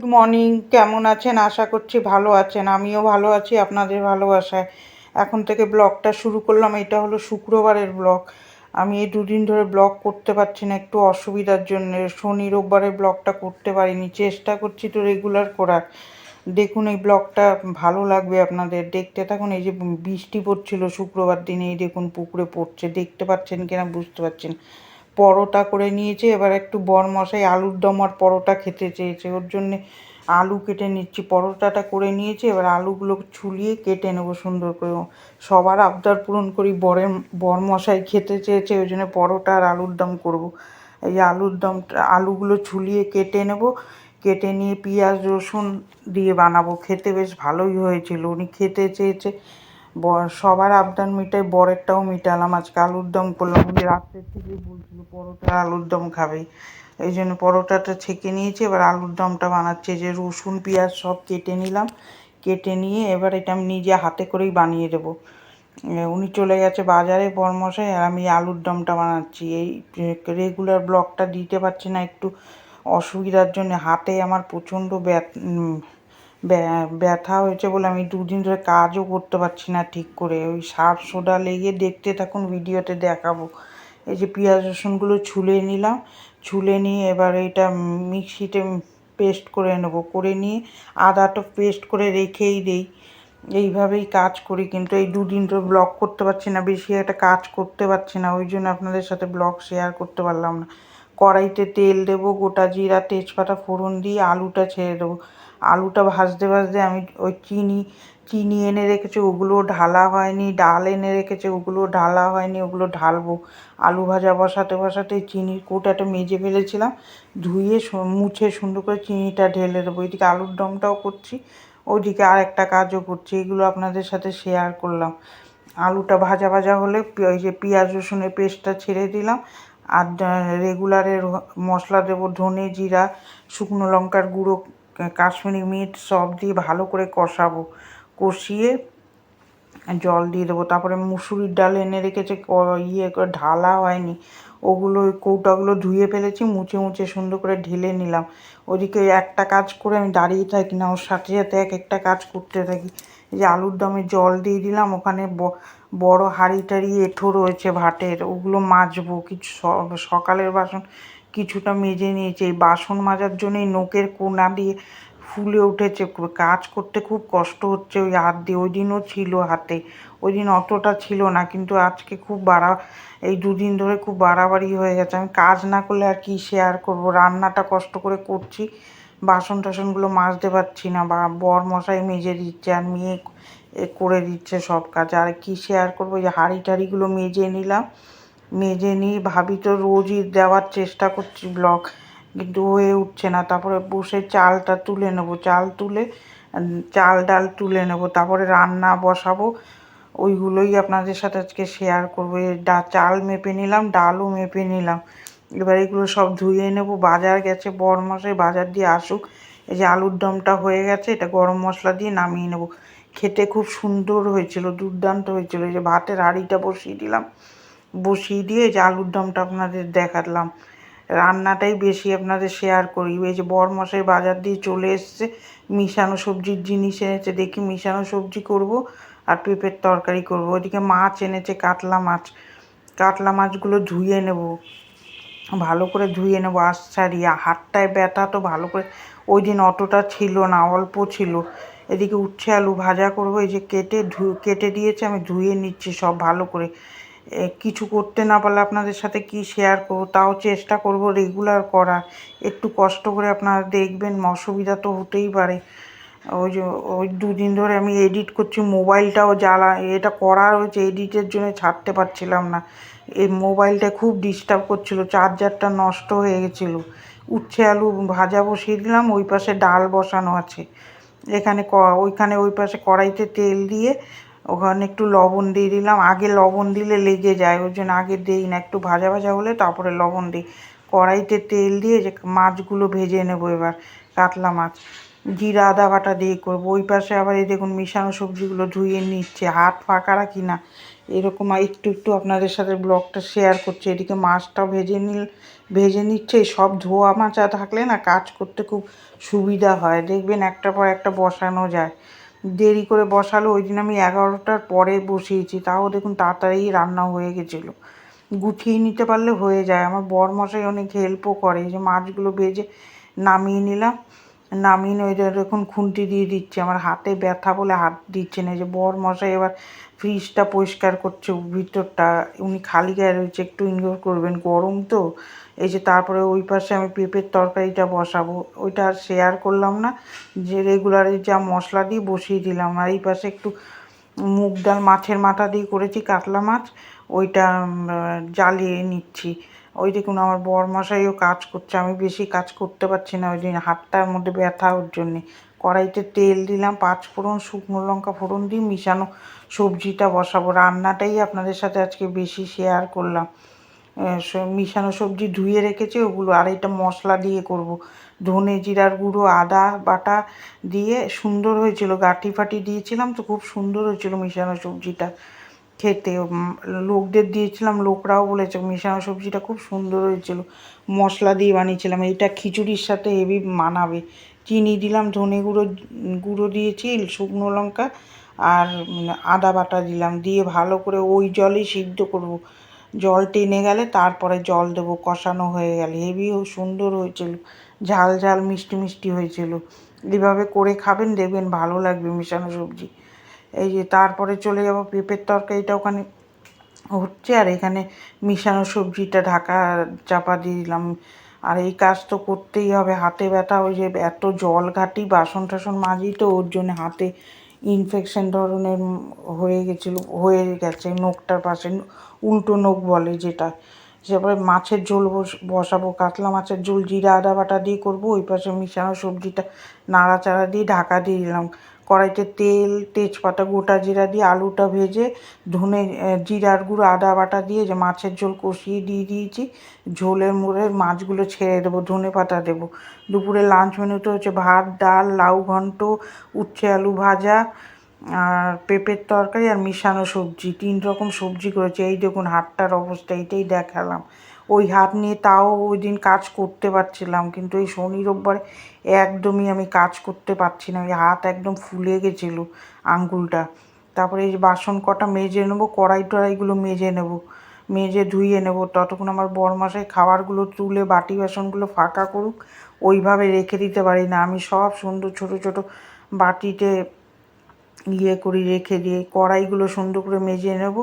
Good morning কেমন আছেন? আশা করছি ভালো আছেন। আমিও ভালো আছি, আপনাদের ভালোবাসায়। এখন থেকে ব্লগটা শুরু করলাম, এটা হলো শুক্রবারের ব্লগ। আমি এই দুদিন ধরে ব্লগ করতে পারছি না, একটু অসুবিধার জন্য। শনি রোববারের ব্লগটা করতে পারিনি। চেষ্টা করছি তো রেগুলার করার। দেখুন, এই ব্লগটা ভালো লাগবে আপনাদের। দেখতে থাকুন, এই যে বৃষ্টি পড়ছিল শুক্রবার দিনে এই দেখুন পুকুরে পড়ছে। দেখতে পাচ্ছেন কিনা, বুঝতে পারছেন। পরোটা করে নিয়েছে, এবার একটু বর মশাই আলুর দম আর পরোটা খেতে চেয়েছে। ওর জন্যে আলু কেটে নিচ্ছি। পরোটাটা করে নিয়েছি, এবার আলুগুলো ছুলিয়ে কেটে নেব সুন্দর করে। সবার আবদার পূরণ করি বরের বর মশাই খেতে চেয়েছে, ওই জন্য পরোটা আর আলুর দম করব। এই আলুর দমটা আলুগুলো ছুলিয়ে কেটে নেব। কেটে নিয়ে পেঁয়াজ রসুন দিয়ে বানাবো। খেতে বেশ ভালোই হয়েছিল। উনি খেতে চেয়েছে। সবার আবদার মিটাই, বরেরটাও মিটালাম। আজকে আলুর দম করলাম, উনি রাত্রের থেকে বলছিল, পরোটা আলুর দম খাবে। এই জন্য পরোটাটা ছেঁকে নিয়েছি, এবার আলুর দমটা বানাচ্ছে। যে রসুন, পেঁয়াজ সব কেটে নিলাম। কেটে নিয়ে এবার এটা আমি নিজে হাতে করেই বানিয়ে দেবো। উনি চলে গেছে বাজারে পরমশাই আর আমি আলুর দমটা বানাচ্ছি। এই রেগুলার ব্লগটা দিতে পারছি না, একটু অসুবিধার জন্য। হাতে আমার প্রচণ্ড ব্যথ ব্যথা হয়েছে বলে আমি দুদিন ধরে কাজও করতে পারছি না ঠিক করে। ওই সার সোডা লেগে দেখতে থাকুন, ভিডিওতে দেখাবো। এই যে পেঁয়াজ রসুনগুলো ছুলে নিলাম, ছুলে নিয়ে এবার এটা মিক্সিতে পেস্ট করে নেব। করে নিয়ে আদাটা পেস্ট করে রেখেই দিই। এইভাবেই কাজ করি, কিন্তু এই দুদিন ধরে ব্লগ করতে পারছি না, বেশি একটা কাজ করতে পারছি না, ওই জন্য আপনাদের সাথে ব্লগ শেয়ার করতে পারলাম না। কড়াইতে তেল দেবো, গোটা জিরা, তেজপাতা, ফোড়ন দিয়ে আলুটা ছেড়ে দেবো। আলুটা ভাজতে ভাজতে আমি ওই চিনি চিনি এনে রেখেছে, ওগুলো ঢালা হয়নি, ডাল এনে রেখেছে, ওগুলো ঢালা হয়নি, ওগুলো ঢালবো। আলু ভাজা বসাতে বসাতে চিনির কৌটাটা মেজে ফেলেছিলাম, ধুয়ে মুছে সুন্দর করে চিনিটা ঢেলে দেবো। এদিকে আলুর দমটাও করছি, ওইদিকে আর একটা কাজও করছি, এগুলো আপনাদের সাথে শেয়ার করলাম। আলুটা ভাজা ভাজা হলে ওই যে পেঁয়াজ রসুনের পেস্টটা ছেড়ে দিলাম, আর রেগুলারের মশলা দেবো ধনে জিরা, শুকনো লঙ্কার গুঁড়ো কাশ্মীরি মিট সব দিয়ে ভালো করে কষাবো। কষিয়ে জল দিয়ে দেবো। তারপরে মুসুরির ডাল এনে রেখেছে ইয়ে করে ঢালা হয়নি। ওগুলো ওই কৌটাগুলো ধুয়ে ফেলেছি, মুছে মুছে সুন্দর করে ঢেলে নিলাম। ওদিকে একটা কাজ করে আমি দাঁড়িয়ে থাকি না, ওর সাথে সাথে এক একটা কাজ করতে থাকি। যে আলুর দমে জল দিয়ে দিলাম, ওখানে বড় হাঁড়ি টাড়ি এঁঠো রয়েছে ভাটের ওগুলো মাজবো। কিছু সকালের বাসন কিছুটা মেজে নিয়েছি। এই বাসন মাজার জন্যই নোকের কোনা দিয়ে ফুলে উঠেছে। কাজ করতে খুব কষ্ট হচ্ছে ওই হাত দিয়ে। ওই দিনও ছিল হাতে। ওই দিন অতটা ছিল না, কিন্তু আজকে খুব বাড়া, এই দুদিন ধরে খুব বাড়াবাড়ি হয়ে গেছে। আমি কাজ না করলে আর কি শেয়ার করব? রান্নাটা কষ্ট করে করছি, বাসন টাসনগুলো মাজতে পারছি না বা বর মশাই মেজে দিচ্ছে আর মেয়ে করে দিচ্ছে সব কাজ। আর কি শেয়ার করব? যে হাঁড়ি টাড়িগুলো মেজে নিলাম। মেজে নিয়ে ভাবি তো রোজই দেওয়ার চেষ্টা করছি ব্লগ কিন্তু হয়ে উঠছে না। তারপরে বসে চালটা তুলে নেব, চাল তুলে চাল ডাল তুলে নেব, তারপরে রান্না বসাবো। ওইগুলোই আপনাদের সাথে আজকে শেয়ার করব। ডা, চাল মেপে নিলাম, ডালও মেপে নিলাম। এবার এগুলো সব ধুয়ে নেব। বাজার গেছে বর মশাই বাজার দিয়ে আসুক। এই যে আলুর দমটা হয়ে গেছে, এটা গরম মশলা দিয়ে নামিয়ে নেব। খেতে খুব সুন্দর হয়েছিল, দুর্দান্ত হয়েছিল। এই যে ভাতের হাঁড়িটা বসিয়ে দিলাম। বসিয়ে দিয়ে যে আলুর দমটা আপনাদের দেখালাম। রান্নাটাই বেশি আপনাদের শেয়ার করি। এই যে বর মশাই বাজার দিয়ে চলে এসছে, মিশানো সবজির জিনিস এনেছে। দেখি মিশানো সবজি করব আর পেঁপের তরকারি করব। ওইদিকে মাছ এনেছে, কাতলা মাছ। কাতলা মাছগুলো ধুয়ে নেব। ভালো করে ধুয়ে নেব। আশ ছাড়িয়ে হাতটায় ব্যথা তো ভালো করে। ওই দিন অতটা ছিল না, অল্প ছিল। এদিকে উচ্ছে আলু ভাজা করব। এই যে কেটে ধু, কেটে দিয়েছে, আমি ধুয়ে নিচ্ছি সব ভালো করে। কিছু করতে না পারলে আপনাদের সাথে কি শেয়ার করব? তাও চেষ্টা করব রেগুলার করা। একটু কষ্ট করে আপনারা দেখবেন, অসুবিধা তো হতেই পারে। ওই যে, ওই দুদিন ধরে আমি এডিট করছি, মোবাইলটাও জ্বালা, এটা করার হয়েছে এডিটের জন্য ছাড়তে পারছিলাম না। এই মোবাইলটা খুব ডিস্টার্ব করছিল চার্জারটা নষ্ট হয়ে গেছিল। উচ্ছে আলু ভাজা বসিয়ে দিলাম, ওই পাশে ডাল বসানো আছে। এখানে ওইখানে ওই পাশে কড়াইতে তেল দিয়ে ওখানে একটু লবণ দিয়ে দিলাম। আগে লবণ দিলে লেগে যায়, ওই জন্য আগে দিই না, একটু ভাজা ভাজা হলে তারপরে লবণ দিই। কড়াইতে তেল দিয়ে যে মাছগুলো ভেজে নেব এবার, কাতলা মাছ। জিরা, আদা বাটা দিয়ে করব। ওই পাশে আবার এই দেখুন মিশানো সবজিগুলো ধুয়ে নিচ্ছে। হাত ফাঁকা রাখি না। এরকম একটু একটু আপনাদের সাথে ব্লগটা শেয়ার করছে। এদিকে মাছটাও ভেজে নিল, ভেজে নিচ্ছে। সব ধোয়া মাচা থাকলে না কাজ করতে খুব সুবিধা হয়। দেখবেন একটার পর একটা বসানো যায়। দেরি করে বসালো, ওই দিন আমি এগারোটার পরে বসিয়েছি, তাও দেখুন তাড়াতাড়ি রান্না হয়ে গেছিল। গুছিয়ে নিতে পারলে হয়ে যায়, আমার বর মশাই অনেক হেল্পও করে যে মাছগুলো ভেজে নামিয়ে নিলাম, নামিয়ে ওইটা দেখুন খুন্তি দিয়ে দিচ্ছে, আমার হাতে ব্যথা বলে হাত দিচ্ছে না যে বর মশাই এবার ফ্রিজটা পরিষ্কার করছে, ভিতরটা, উনি খালি গায়ে রয়েছে, একটু ইনজোর করবেন, গরম তো এই যে তারপরে ওই পাশে আমি পেঁপের তরকারিটা বসাবো। ওইটা আর শেয়ার করলাম না। যে রেগুলারে যা মশলা দিয়ে বসিয়ে দিলাম। আর এই পাশে একটু মুগ ডাল মাছের মাথা দিয়ে করেছি কাতলা মাছ। ওইটা জ্বালিয়ে নিচ্ছি। ওই দেখুন আমার বর মশাইও কাজ করছে। আমি বেশি কাজ করতে পারছি না ওই জন্য হাতটার মধ্যে ব্যথা ওর জন্যে। কড়াইতে তেল দিলাম, পাঁচ ফোড়ন, শুকনো লঙ্কা ফোড়ন দিয়ে মিশানো সবজিটা বসাবো। রান্নাটাই আপনাদের সাথে আজকে বেশি শেয়ার করলাম। মিশানো সবজি ধুয়ে রেখেছি, ওগুলো আর এটা মশলা দিয়ে করব। ধনে জিরার গুঁড়ো, আদা বাটা দিয়ে সুন্দর হয়েছিল গাঁটি ফাটি দিয়েছিলাম তো খুব সুন্দর হয়েছিল মিশানো সবজিটা খেতে। লোকদের দিয়েছিলাম, লোকরাও বলেছে মিশানো সবজিটা খুব সুন্দর হয়েছিল, মশলা দিয়ে বানিয়েছিলাম, এটা খিচুড়ির সাথে হেভি মানাবে। চিনি দিলাম, ধনে গুঁড়ো গুঁড়ো দিয়েছি, শুকনো লঙ্কা আর আদা বাটা দিলাম, দিয়ে ভালো করে ওই জলেই সিদ্ধ করব। জল টেনে গেলে তারপরে জল দেবো, কষানো হয়ে গেলে। হেভিও সুন্দর হয়েছিল। ঝাল ঝাল, মিষ্টি মিষ্টি হয়েছিল। এভাবে করে খাবেন, দেখবেন ভালো লাগবে মিশানো সবজি। এই যে তারপরে চলে যাব পেঁপের তরকারিটা ওখানে হচ্ছে, আর এখানে মিশানো সবজিটা ঢাকা চাপা দিয়ে দিলাম। আর এই কাজ তো করতেই হবে, হাতে ব্যথা ওই যে এত জল ঘাটি, বাসন টাসন মাজি তো, ওর জন্য হাতে ইনফেকশন ধরনের হয়ে গেছিল হয়ে গেছে নখটার পাশে উল্টো নখ বলে যেটা। সেবারে মাছের ঝোল বসাবো, কাতলা মাছের ঝোল জিরা, আদা বাটা দিয়ে করব, ওই পাশে মিশানো সবজিটা নাড়াচাড়া দিয়ে ঢাকা দিয়ে দিলাম। কড়াইতে তেল, তেজপাতা, গোটা জিরা দিয়ে আলুটা ভেজে, ধনে জিরার গুঁড়ো, আদা বাটা দিয়ে যে মাছের ঝোল কষিয়ে দিয়ে দিয়েছি, ঝোলের মোড়ে মাছগুলো ছেড়ে দেবো, ধনে পাতা দেবো। দুপুরে লাঞ্চ মেনুতে হচ্ছে ভাত, ডাল, লাউ ঘন্ট, উচ্ছে আলু ভাজা আর পেঁপের তরকারি আর মিশানো সবজি, তিন রকম সবজি করেছে। এই দেখুন হাতটার অবস্থা এইটাই দেখালাম। ওই হাত নিয়ে তাও ওই দিন কাজ করতে পারছিলাম, কিন্তু এই শনি রোববারে একদমই আমি কাজ করতে পারছি না। ওই হাত একদম ফুলে গেছিল আঙ্গুলটা। তারপরে এই বাসন কটা মেজে নেব, কড়াই টড়াইগুলো মেজে নেব, মেজে ধুয়ে নেব। ততক্ষণ আমার বরমাসায় খাবারগুলো তুলে, বাটি বাসনগুলো ফাঁকা করুক, ওইভাবে রেখে দিতে পারি না। আমি সব সুন্দর ছোট ছোট বাটিতে ইয়ে করি, রেখে দিয়ে কড়াইগুলো সুন্দর করে মেজে নেব।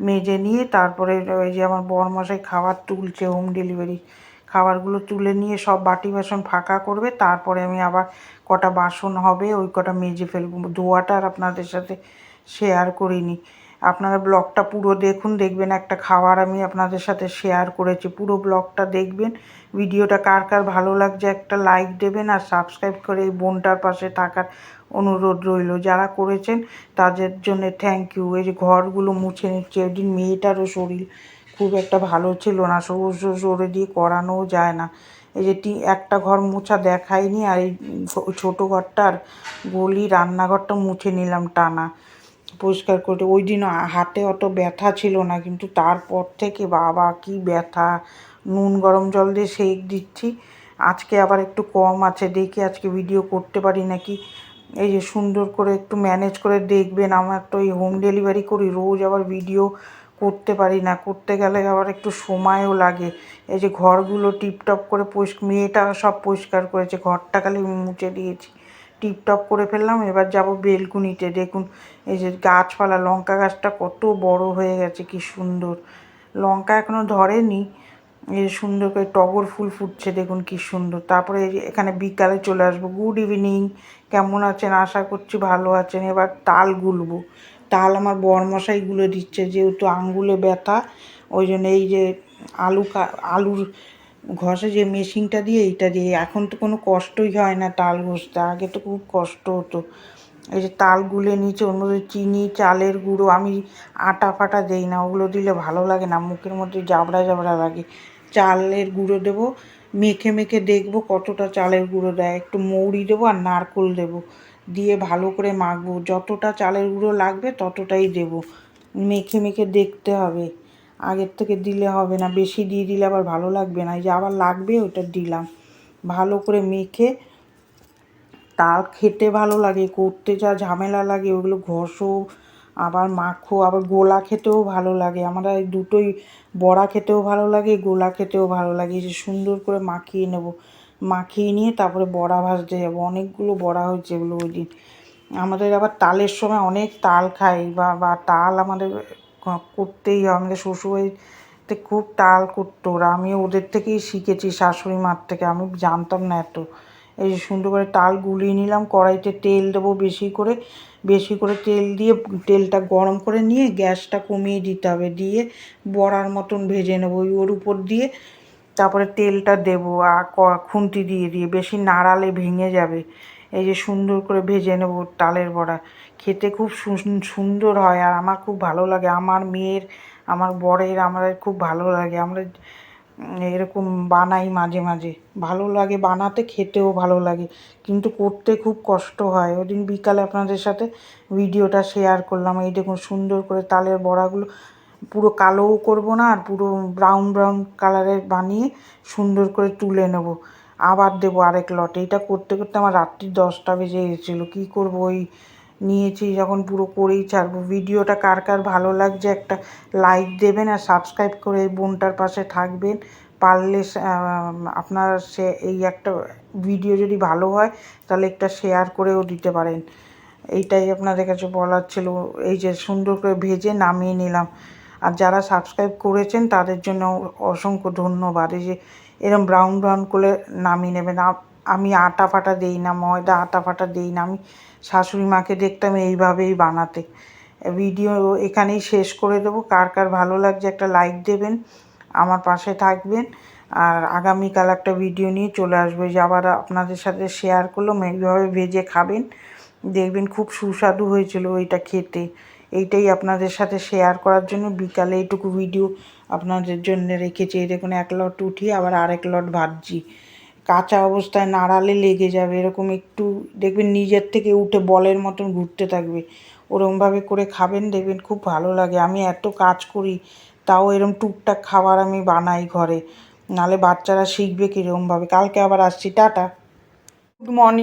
মেজে নিয়ে তারপরে ওই যে আমার বরমশাই খাবার তুলছে হোম ডেলিভারি খাবারগুলো তুলে নিয়ে সব বাটি বাসন ফাঁকা করবে। তারপরে আমি আবার কটা বাসন হবে, ওই কটা মেজে ফেলব। ধোয়াটা আর আপনাদের সাথে শেয়ার করিনি। আপনারা ব্লগটা পুরো দেখুন, দেখবেন একটা খাবার আমি আপনাদের সাথে শেয়ার করেছি। পুরো ব্লগটা দেখবেন। ভিডিওটা কার কার ভালো লাগছে একটা লাইক দেবেন আর সাবস্ক্রাইব করে এই বোনটার পাশে থাকার অনুরোধ রইল। যারা করেছেন, তাদের জন্য থ্যাংক ইউ এই যে ঘরগুলো মুছে নিচ্ছে, ওই দিন মেয়েটারও শরীর খুব একটা ভালো ছিল না সবুজ সরে দিয়ে করানোও যায় না। এই যে একটা ঘর মোছা দেখায়নি আর এই ছোটো ঘরটার গলি রান্নাঘরটা মুছে নিলাম টানা। পরিষ্কার করে ওই দিন হাতে অত ব্যথা ছিল না, কিন্তু তারপর থেকে বাবা কি ব্যথা। নুন গরম জল দিয়ে সেক দিচ্ছি। আজকে আবার একটু কম আছে, দেখি আজকে ভিডিও করতে পারি নাকি। এই যে সুন্দর করে একটু ম্যানেজ করে দেখবেন, আমার তো এই হোম ডেলিভারি করি, রোজ আবার ভিডিও করতে পারি না। করতে গেলে আবার একটু সময়ও লাগে। এই যে ঘরগুলো টিপটপ করে পরিষ্কার মেয়েটা সব পরিষ্কার করেছে, ঘরটা খালি মুছে দিয়েছি। টিপটপ করে ফেললাম, এবার যাব বেলকুনিতে। দেখুন, এই যে গাছপালা, লঙ্কা গাছটা কত বড় হয়ে গেছে, কি সুন্দর। লঙ্কা এখনও ধরেনি, এই সুন্দর করে টগর ফুল ফুটছে, দেখুন কি সুন্দর। তারপরে এখানে বিকালে চলে আসব। গুড ইভিনিং, কেমন আছেন? আশা করছি ভালো আছেন। এবার তাল গুলবো। তাল আমার বরমশাই গুলে দিচ্ছে, যেহেতু আঙ্গুলে ব্যথা, ওই জন্য এই যে আলু আলুর ঘষে যে মেশিনটা দিয়ে এইটা দিয়ে, এখন তো কোনো কষ্টই হয় না তাল ঘষতে। আগে তো খুব কষ্ট হতো। এই যে তাল গুলে নিচে ওর মধ্যে চিনি, চালের গুঁড়ো, আমি আটা ফাটা দেই না, ওগুলো দিলে ভালো লাগে না, মুখের মধ্যে জাবড়া জাবড়া লাগে। চালের গুঁড়ো দেবো, মেখে মেখে দেখব কতটা চালের গুঁড়ো দেয়। একটু মৌরি দেবো আর নারকোল দেবো। দিয়ে ভালো করে মাখবো। যতটা চালের গুঁড়ো লাগবে ততটাই দেবো। মেখে মেখে দেখতে হবে। আগের থেকে দিলে হবে না, বেশি দিয়ে দিলে আবার ভালো লাগবে না। এই যে আবার লাগবে ওটা দিলাম। ভালো করে মেখে তাল খেতে ভালো লাগে, করতে যা ঝামেলা লাগে, ওগুলো ঘষো, আবার মাখো, আবার গোলা খেতেও ভালো লাগে। আমরা এই দুটোই বড়া খেতেও ভালো লাগে, গোলা খেতেও ভালো লাগে। যে সুন্দর করে মাখিয়ে নেব। মাখিয়ে নিয়ে তারপরে বড়া ভাজতে যাব। অনেকগুলো বড়া হয়েছে এগুলো ওই দিন। আমাদের আবার তালের সময় অনেক তাল খাই বা বা তাল আমাদের করতেই আমাদের শ্বশুরবাড়িতে খুব তাল করতো ওরা আমি ওদের থেকেই শিখেছি, শাশুড়ি মার থেকে। আমি জানতাম না এত। এই সুন্দর করে তাল গুলিয়ে নিলাম, কড়াইতে তেল দেবো বেশি করে বেশি করে তেল দিয়ে তেলটা গরম করে নিয়ে গ্যাসটা কমিয়ে দিতে হবে। দিয়ে বড়ার মতন ভেজে নেব ওর উপর দিয়ে তারপরে তেলটা দেবো, আর খুন্তি দিয়ে দিয়ে। বেশি নাড়ালে ভেঙে যাবে। এই যে সুন্দর করে ভেজে নেব তালের বড়া। খেতে খুব সুন্দর হয় আর আমার খুব ভালো লাগে। আমার মেয়ের, আমার বরের আমাদের খুব ভালো লাগে। আমরা এরকম বানাই মাঝে মাঝে। ভালো লাগে বানাতে, খেতেও ভালো লাগে। কিন্তু করতে খুব কষ্ট হয়। ওই দিন বিকালে আপনাদের সাথে ভিডিওটা শেয়ার করলাম। এই দেখুন সুন্দর করে তালের বড়াগুলো পুরো কালোও করব না আর পুরো ব্রাউন ব্রাউন কালারের বানিয়ে সুন্দর করে তুলে নেব। আবার দেবো আরেক লট। এটা করতে করতে আমার রাত্রি দশটা বেজে গেছিল। কী করব ওই নিয়েছি যখন পুরো করেই ছাড়বো। ভিডিওটা কার কার ভালো লাগছে একটা লাইক দেবেন আর সাবস্ক্রাইব করে এই বোনটার পাশে থাকবেন। পারলে আপনার সে, এই একটা ভিডিও যদি ভালো হয়, তাহলে একটা শেয়ার করেও দিতে পারেন। এইটাই আপনাদের কাছে বলার ছিল। এই যে সুন্দর করে ভেজে নামিয়ে নিলাম। আর যারা সাবস্ক্রাইব করেছেন, তাদের জন্য অসংখ্য ধন্যবাদ। এই যে এরম ব্রাউন ব্রাউন করে নামিয়ে নেবেন আমি আটা ফাটা দিই না, ময়দা আটা ফাটা দিই না। আমি শাশুড়ি মাকে দেখতাম এইভাবেই বানাতে। ভিডিও এখানেই শেষ করে দেবো। কার কার ভালো লাগছে একটা লাইক দেবেন, আমার পাশে থাকবেন। আর আগামীকাল একটা ভিডিও নিয়ে চলে আসব। যে আবার আপনাদের সাথে শেয়ার করলাম, এইভাবে ভেজে খাবেন। দেখবেন খুব সুস্বাদু হয়েছিল ওইটা খেতে। এইটাই আপনাদের সাথে শেয়ার করার জন্য। বিকালে এইটুকু ভিডিও আপনাদের জন্য রেখেছি। এই দেখুন, এক লট উঠিয়ে আবার আরেক লট ভাজছি। কাঁচা অবস্থায় নাড়ালে লেগে যাবে। এরকম একটু, দেখবেন নিজের থেকে উঠে বলের মতন ঘুরতে থাকবে। ওরমভাবে করে খাবেন, দেখবেন খুব ভালো লাগে। আমি এত কাজ করি, তাও এরম টুকটাক খাবার আমি বানাই ঘরে। নালে বাচ্চারা শিখবে কীরকমভাবে কালকে আবার আসছি। টাটা। Good morning